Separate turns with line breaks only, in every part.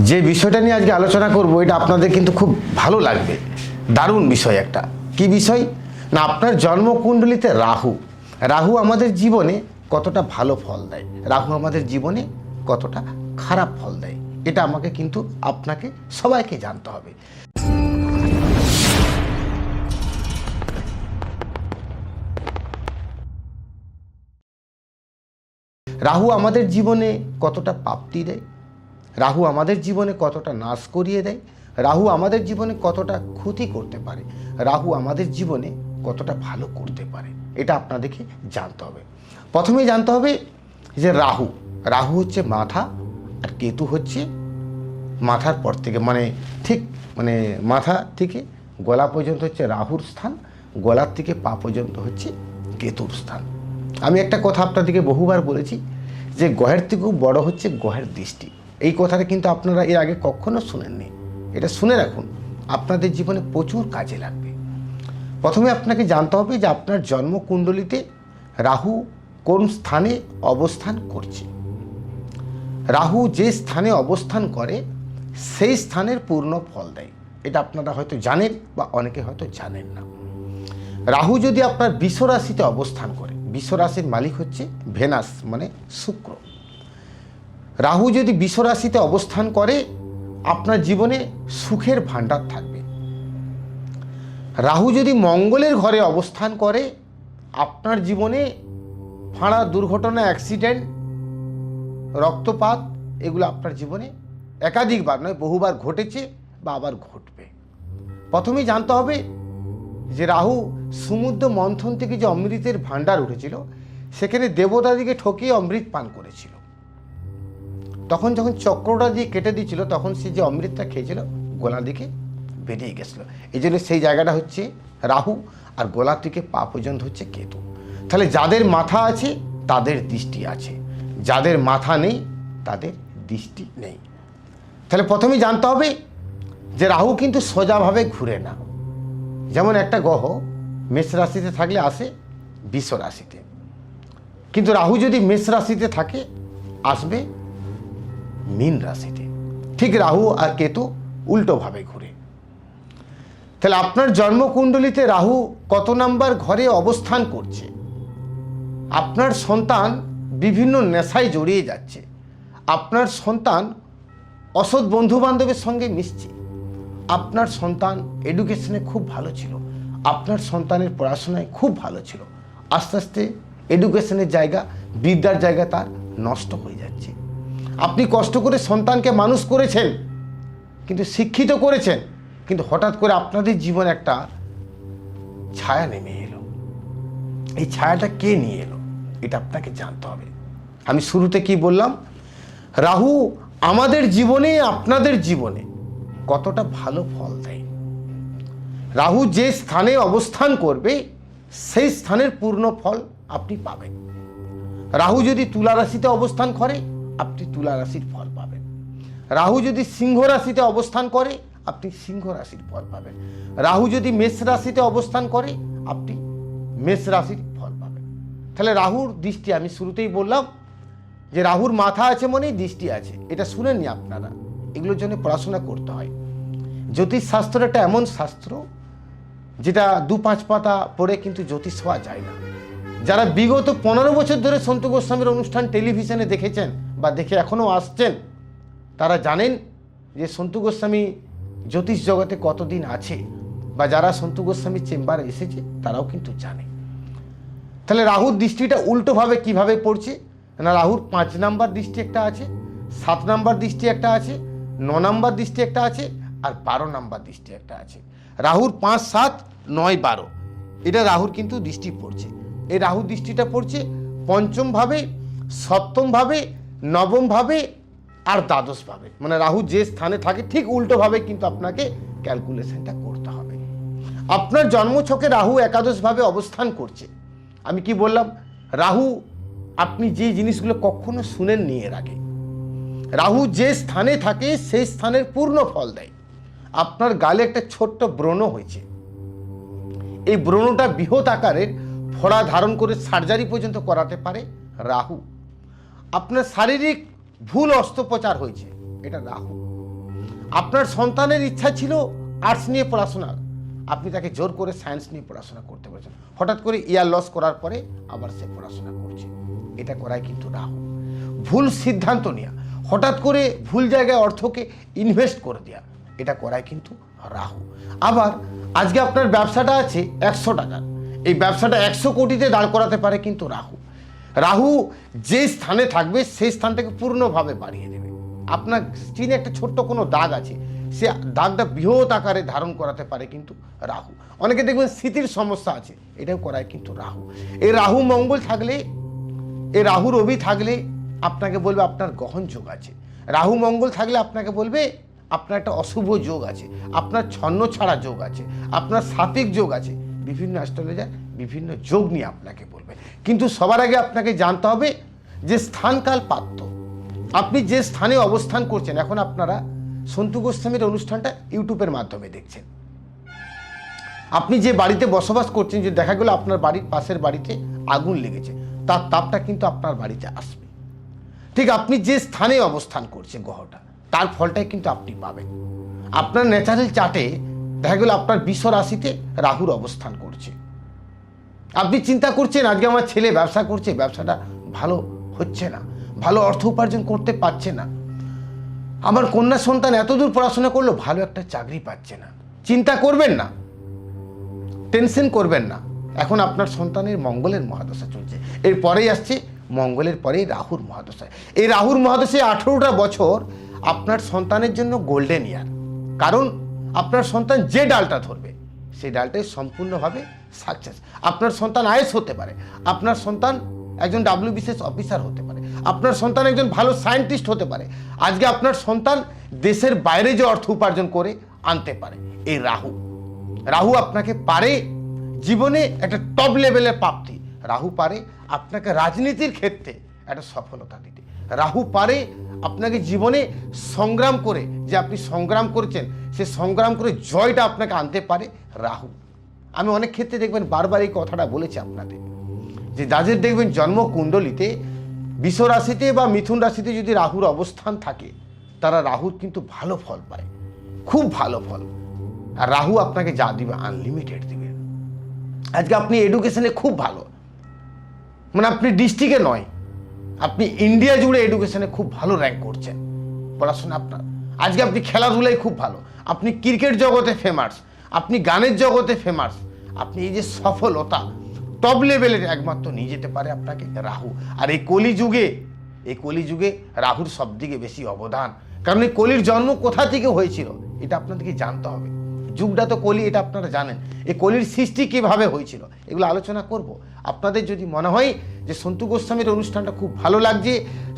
যে বিষয়টা নিয়ে আজকে আলোচনা করব, এটা আপনাদের কিন্তু খুব ভালো লাগবে। দারুণ বিষয় একটা। কি বিষয়? না, আপনার জন্মকুণ্ডলিতে রাহু। রাহু আমাদের জীবনে কতটা ভালো ফল দেয়? রাহু আমাদের জীবনে কতটা খারাপ ফল দেয়? এটা আমাকে কিন্তু আপনাকে, সবাইকে জানতে হবে। রাহু আমাদের জীবনে কতটা প্রাপ্তি দেয়? রাহু আমাদের জীবনে কতটা নাশ করিয়ে দেয়? রাহু আমাদের জীবনে কতটা ক্ষতি করতে পারে? রাহু আমাদের জীবনে কতটা ভালো করতে পারে? এটা আপনাদেরকে জানতে হবে। প্রথমে জানতে হবে যে রাহু রাহু হচ্ছে মাথা আর কেতু হচ্ছে মাথার পর থেকে মানে ঠিক মানে মাথা থেকে গলা পর্যন্ত হচ্ছে রাহুর স্থান, গলার থেকে পা পর্যন্ত হচ্ছে কেতুর স্থান। আমি একটা কথা আপনাদেরকে বহুবার বলেছি যে গহের থেকেও বড় হচ্ছে গহের দৃষ্টি। এই কথাটা কিন্তু আপনারা এর আগে কখনো শুনেননি। এটা শুনে রাখুন, আপনাদের জীবনে প্রচুর কাজে লাগবে। প্রথমে আপনাকে জানতে হবে যে আপনার জন্মকুণ্ডলিতে রাহু কোন স্থানে অবস্থান করছে। রাহু যে স্থানে অবস্থান করে, সেই স্থানের পূর্ণ ফল দেয়। এটা আপনারা হয়তো জানেন বা অনেকে হয়তো জানেন না। রাহু যদি আপনার বিশ্বরাশিতে অবস্থান করে, বিশ্বরাশির মালিক হচ্ছে ভেনাস মানে শুক্র। রাহু যদি বিশ্বরাশিতে অবস্থান করে, আপনার জীবনে সুখের ভাণ্ডার থাকবে। রাহু যদি মঙ্গলের ঘরে অবস্থান করে, আপনার জীবনে ফাঁড়া, দুর্ঘটনা, অ্যাক্সিডেন্ট, রক্তপাত, এগুলো আপনার জীবনে একাধিকবার নয়, বহুবার ঘটেছে বা আবার ঘটবে। প্রথমেই জানতে হবে যে রাহু সমুদ্র মন্থন থেকে যে অমৃতের ভাণ্ডার উঠেছিল, সেখানে দেবতাদিকে ঠকিয়ে অমৃত পান করেছিল। তখন যখন চক্রটা দিয়ে কেটে দিয়েছিল, তখন সে যে অমৃতটা খেয়েছিল গোলা দিকে বেরিয়ে গেছিল। এই জন্য সেই জায়গাটা হচ্ছে রাহু আর গোলার দিকে পা পর্যন্ত হচ্ছে কেতু। তাহলে যাদের মাথা আছে, তাদের দৃষ্টি আছে। যাদের মাথা নেই, তাদের দৃষ্টি নেই। তাহলে প্রথমেই জানতে হবে যে রাহু কিন্তু সোজাভাবে ঘুরে না। যেমন একটা গ্রহ মেষ রাশিতে থাকলে আসে বিশ্ব রাশিতে। কিন্তু রাহু যদি মেষ রাশিতে থাকে, আসবে মীন রাশিতে। ঠিক রাহু আর কেতু উল্টোভাবে ঘুরে। তাহলে আপনার জন্মকুণ্ডলিতে রাহু কত নাম্বার ঘরে অবস্থান করছে? আপনার সন্তান বিভিন্ন নেশায় জড়িয়ে যাচ্ছে। আপনার সন্তান অসৎ বন্ধু বান্ধবের সঙ্গে মিশছে। আপনার সন্তান এডুকেশনে খুব ভালো ছিল। আপনার সন্তানের পড়াশোনায় খুব ভালো ছিল। আস্তে আস্তে এডুকেশনের জায়গা, বিদ্যার জায়গা তার নষ্ট হয়ে যাচ্ছে। আপনি কষ্ট করে সন্তানকে মানুষ করেছেন, কিন্তু শিক্ষিত করেছেন, কিন্তু হঠাৎ করে আপনাদের জীবন একটা ছায়া নেমে এলো। এই ছায়াটা কে নিয়ে এলো? এটা আপনাকে জানতে হবে। আমি শুরুতে কি বললাম? রাহু আমাদের জীবনে, আপনাদের জীবনে কতটা ভালো ফল দেয়। রাহু যে স্থানে অবস্থান করবে, সেই স্থানের পূর্ণ ফল আপনি পাবেন। রাহু যদি তুলা রাশিতে অবস্থান করে আপনি তুলা রাশির ফল পাবেন। রাহু যদি সিংহ রাশিতে অবস্থান করে, আপনি সিংহ রাশির ফল পাবেন। রাহু যদি মেষ রাশিতে অবস্থান করে, আপনি মেষ রাশির ফল পাবেন। তাহলে রাহুর দৃষ্টি, আমি শুরুতেই বললাম যে রাহুর মাথা আছে মনেই দৃষ্টি আছে। এটা শুনেননি আপনারা। এগুলোর জন্য পড়াশোনা করতে হয়। জ্যোতিষ শাস্ত্র একটা এমন শাস্ত্র, যেটা দু পাঁচ পাতা পড়ে কিন্তু জ্যোতিষ হওয়া যায় না। যারা বিগত পনেরো বছর ধরে সন্তু গোস্বামীর অনুষ্ঠান টেলিভিশনে দেখেছেন বা দেখে এখনও আসছেন, তারা জানেন যে সন্তু গোস্বামী জ্যোতিষ জগতে কতদিন আছে বা যারা সন্তু গোস্বামীর চেম্বারে এসেছে, তারাও কিন্তু জানে। তাহলে রাহুর দৃষ্টিটা উল্টোভাবে কীভাবে পড়ছে? না রাহুর পাঁচ নাম্বার দৃষ্টি একটা আছে, সাত নাম্বার দৃষ্টি একটা আছে, ন নাম্বার দৃষ্টি একটা আছে, আর বারো নাম্বার দৃষ্টি একটা আছে। রাহুর পাঁচ, সাত, নয়, বারো, এটা রাহুর কিন্তু দৃষ্টি পড়ছে। এই রাহুর দৃষ্টিটা পড়ছে পঞ্চমভাবে, সপ্তমভাবে নবমভাবে আর দ্বাদশভাবে মানে রাহু যে স্থানে থাকে, ঠিক উল্টোভাবে কিন্তু আপনাকে ক্যালকুলেশনটা করতে হবে। আপনার জন্মছকে রাহু একাদশভাবে অবস্থান করছে। আমি কি বললাম? রাহু, আপনি যে জিনিসগুলো কখনো শুনেননি এর আগে। রাহু যে স্থানে থাকে, সেই স্থানের পূর্ণ ফল দেয়। আপনার গালে একটা ছোট্ট ব্রণ হয়েছে। এই ব্রণটা বৃহৎ আকারের, ফোড়া ধারণ করে সার্জারি পর্যন্ত করাতে পারে রাহু। আপনার শারীরিক ভুল অস্ত্রোপচার হয়েছে। এটা রাহু আপনার সন্তানের ইচ্ছা ছিল আর্টস নিয়ে পড়াশোনা। আপনি তাকে জোর করে সায়েন্স নিয়ে পড়াশোনা করতে বলেছেন। হঠাৎ করে ইয়ার লস করার পরে আবার সে পড়াশোনা করছে। এটা করাই কিন্তু রাহু ভুল সিদ্ধান্ত নেওয়া হঠাৎ করে ভুল জায়গায় অর্থকে ইনভেস্ট করে দেওয়া এটা করায় কিন্তু রাহু। আবার আজকে আপনার ব্যবসাটা আছে একশো টাকার এই ব্যবসাটা একশো কোটিতে দাঁড় করাতে পারে কিন্তু রাহু। রাহু যে স্থানে থাকবে, সেই স্থানটাকে পূর্ণভাবে বাড়িয়ে দেবে। আপনার স্কিনে একটা ছোট্ট কোনো দাগ আছে, সে দাগটা বৃহৎ আকারে ধারণ করাতে পারে কিন্তু রাহু। অনেকে দেখবেন স্মৃতির সমস্যা আছে, এটাও করায় কিন্তু রাহু। এই রাহু মঙ্গল থাকলে এ রাহু রবি থাকলে আপনাকে বলবে আপনার গহন যোগ আছে। রাহু মঙ্গল থাকলে আপনাকে বলবে আপনার একটা অশুভ যোগ আছে, আপনার ছন্ন ছাড়া যোগ আছে, আপনার সাত্বিক যোগ আছে। বিভিন্ন অ্যাস্ট্রোলজার বিভিন্ন যোগ নিয়ে আপনাকে বলবে। কিন্তু সবার আগে আপনাকে জানতে হবে যে স্থানকাল পাত্র। আপনি যে স্থানে অবস্থান করছেন, এখন আপনারা সন্তু গোস্বামীর অনুষ্ঠানটা ইউটিউবের মাধ্যমে দেখছেন। আপনি যে বাড়িতে বসবাস করছেন, যে দেখা গেল আপনার বাড়ির পাশের বাড়িতে আগুন লেগেছে, তার তাপটা কিন্তু আপনার বাড়িতে আসবে। ঠিক আপনি যে স্থানে অবস্থান করছে গ্রহটা, তার ফলটাই কিন্তু আপনি পাবেন। আপনার ন্যাচারাল চার্টে দেখা গেল আপনার বিশ্ব রাশিতে রাহুর অবস্থান করছে। আপনি চিন্তা করছেন, আজকে আমার ছেলে ব্যবসা করছে, ব্যবসাটা ভালো হচ্ছে না, ভালো অর্থ উপার্জন করতে পারছে না। আমার কন্যা সন্তান এতদূর পড়াশোনা করল, ভালো একটা চাকরি পাচ্ছে না। চিন্তা করবেন না, টেনশন করবেন না। এখন আপনার সন্তানের মঙ্গলের মহাদশা চলছে। এরপরেই আসছে, মঙ্গলের পরেই রাহুর মহাদশা। এই রাহুর মহাদশায় আঠেরোটা বছর আপনার সন্তানের জন্য গোল্ডেন ইয়ার কারণ আপনার সন্তান যে ডালটা ধরবে, সেই ডালটাই সম্পূর্ণভাবে সাকসেস আপনার সন্তান আয়েস হতে পারে। আপনার সন্তান একজন ডাব্লিউ বিশেষ অফিসার হতে পারে। আপনার সন্তান একজন ভালো সায়েন্টিস্ট হতে পারে। আজকে আপনার সন্তান দেশের বাইরে যে অর্থ উপার্জন করে আনতে পারে, এই রাহু। রাহু আপনাকে পারে জীবনে একটা টপ লেভেলের প্রাপ্তি। রাহু পারে আপনাকে রাজনীতির ক্ষেত্রে একটা সফলতা দিতে। রাহু পারে আপনাকে জীবনে সংগ্রাম করে, যে আপনি সংগ্রাম করেছেন, সে সংগ্রাম করে জয়টা আপনাকে আনতে পারে রাহু আমি অনেক ক্ষেত্রে দেখবেন বারবার এই কথাটা বলেছি আপনাদের, যে যাদের দেখবেন জন্মকুণ্ডলিতে বিষ রাশিতে বা মিথুন রাশিতে যদি রাহুর অবস্থান থাকে, তারা রাহুর কিন্তু ভালো ফল পায়, খুব ভালো ফল। আর রাহু আপনাকে যা দিবে আনলিমিটেড দিবে। আজকে আপনি এডুকেশনে খুব ভালো। মানে আপনি ডিস্ট্রিক্টে নয় আপনি ইন্ডিয়া জুড়ে এডুকেশনে খুব ভালো র্যাঙ্ক করছেন। পড়াশোনা আপনার। আজকে আপনি খেলাধুলায় খুব ভালো। আপনি ক্রিকেট জগতে ফেমাস আপনি গানের জগতে ফেমাস আপনি এই যে সফলতা টপ লেভেলের একমাত্র নিয়ে যেতে পারে আপনাকে রাহু। আর এই কলিযুগে এই কলিযুগে রাহুর সব দিকে বেশি অবদান। কারণ এই কলির জন্ম কোথা থেকে হয়েছিল, এটা আপনাদেরকে জানতে হবে। যুগটা তো কলি, এটা আপনারা জানেন। এই কলির সৃষ্টি কীভাবে হয়েছিল? এগুলো আলোচনা করব। আপনাদের যদি মনে হয় যে সন্তু গোস্বামীর অনুষ্ঠানটা খুব ভালো লাগছে,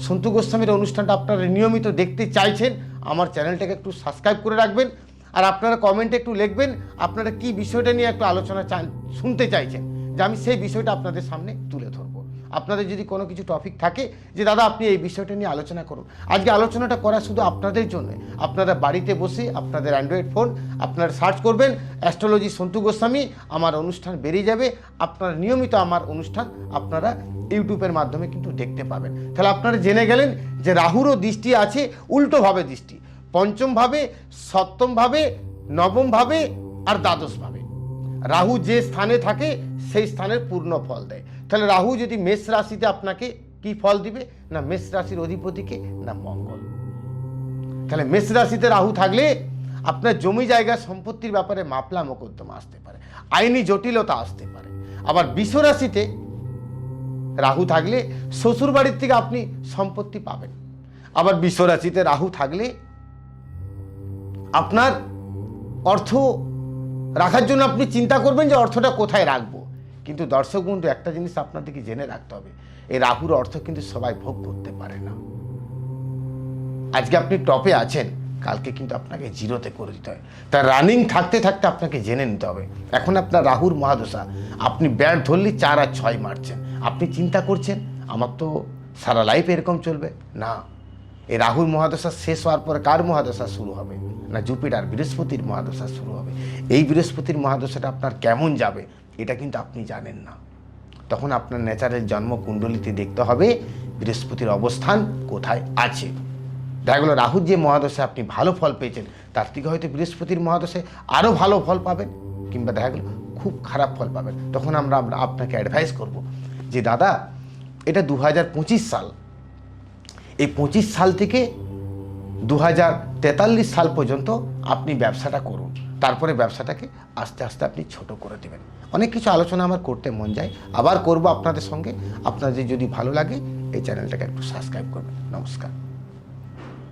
সন্তু গোস্বামীর অনুষ্ঠানটা আপনারা নিয়মিত দেখতে চাইছেন, আমার চ্যানেলটাকে একটু সাবস্ক্রাইব করে রাখবেন, আর আপনারা কমেন্টে একটু লিখবেন, আপনারা কি বিষয়টা নিয়ে একটু আলোচনা চান, শুনতে চাইছেন, যে আমি সেই বিষয়টা আপনাদের সামনে তুলে আপনাদের যদি কোনো কিছু টপিক থাকে যে, দাদা, আপনি এই বিষয়টা নিয়ে আলোচনা করুন। আজকে আলোচনাটা করা শুধু আপনাদের জন্য। আপনারা বাড়িতে বসে আপনাদের অ্যান্ড্রয়েড ফোন আপনারা সার্চ করবেন অ্যাস্ট্রোলজি সন্তু গোস্বামী আমার অনুষ্ঠান বেরিয়ে যাবে। আপনারা নিয়মিত আমার অনুষ্ঠান আপনারা ইউটিউবের মাধ্যমে কিন্তু দেখতে পাবেন। তাহলে আপনারা জেনে গেলেন যে, রাহুরও দৃষ্টি আছে, উল্টোভাবে দৃষ্টি। পঞ্চমভাবে, সপ্তমভাবে, নবমভাবে আর দ্বাদশভাবে। রাহু যে স্থানে থাকে, সেই স্থানের পূর্ণ ফল দেয়। তাহলে রাহু যদি মেষ রাশিতে আপনাকে কি ফল দিবে? না মেষ রাশির অধিপতিকে, না মঙ্গল। তাহলে মেষ রাশিতে রাহু থাকলে আপনার জমি জায়গা সম্পত্তির ব্যাপারে মাপলা মোকদ্দমা আসতে পারে, আইনি জটিলতা আসতে পারে। আবার বিশ্ব রাশিতে রাহু থাকলে শ্বশুর বাড়ির থেকে আপনি সম্পত্তি পাবেন। আবার বিশ্ব রাশিতে রাহু থাকলে আপনার অর্থ রাখার জন্য আপনি চিন্তা করবেন যে অর্থটা কোথায় রাখব। কিন্তু দর্শক বন্ধু, একটা জিনিস আপনাদেরকে জেনে রাখতে হবে, এই রাহুর অর্থ কিন্তু সবাই ভোগ করতে পারে না। আজকে আপনি টপে আছেন, কালকে কিন্তু আপনাকে জিরোতে করে দিতে হয়। তাই রানিং থাকতে থাকতে আপনাকে জেনে নিতে হবে, এখন আপনার রাহুর মহাদশা, আপনি ব্যাট ধরলে চার আর ছয় মারছেন, আপনি চিন্তা করছেন, আমার তো সারা লাইফ এরকম চলবে? না, এই রাহুর মহাদশা শেষ হওয়ার পরে কার মহাদশা শুরু হবে? না, জুপিটার, বৃহস্পতির মহাদশা শুরু হবে। এই বৃহস্পতির মহাদশাটা আপনার কেমন যাবে? এটা কিন্তু আপনি জানেন না। তখন আপনার ন্যাচারের জন্ম কুণ্ডলিতে দেখতে হবে বৃহস্পতির অবস্থান কোথায় আছে। দেখা গেলো রাহুর যে মহাদশে আপনি ভালো ফল পেয়েছেন, তার থেকে হয়তো বৃহস্পতির মহাদশে আরও ভালো ফল পাবেন, কিংবা দেখা গেলো খুব খারাপ ফল পাবেন। তখন আমরা আমরা আপনাকে অ্যাডভাইস করব যে, দাদা, এটা দু হাজার পঁচিশ সাল। এই পঁচিশ সাল থেকে দু হাজার তেতাল্লিশ সাল পর্যন্ত আপনি ব্যবসাটা করুন। তারপরে ব্যবসাটাকে আস্তে আস্তে আপনি ছোট করে দেবেন। অনেক কিছু আলোচনা আমার করতে মন যায়, আবার করব আপনাদের সঙ্গে। আপনাদের যদি ভালো লাগে, এই চ্যানেলটাকে একটু সাবস্ক্রাইব করবেন। নমস্কার।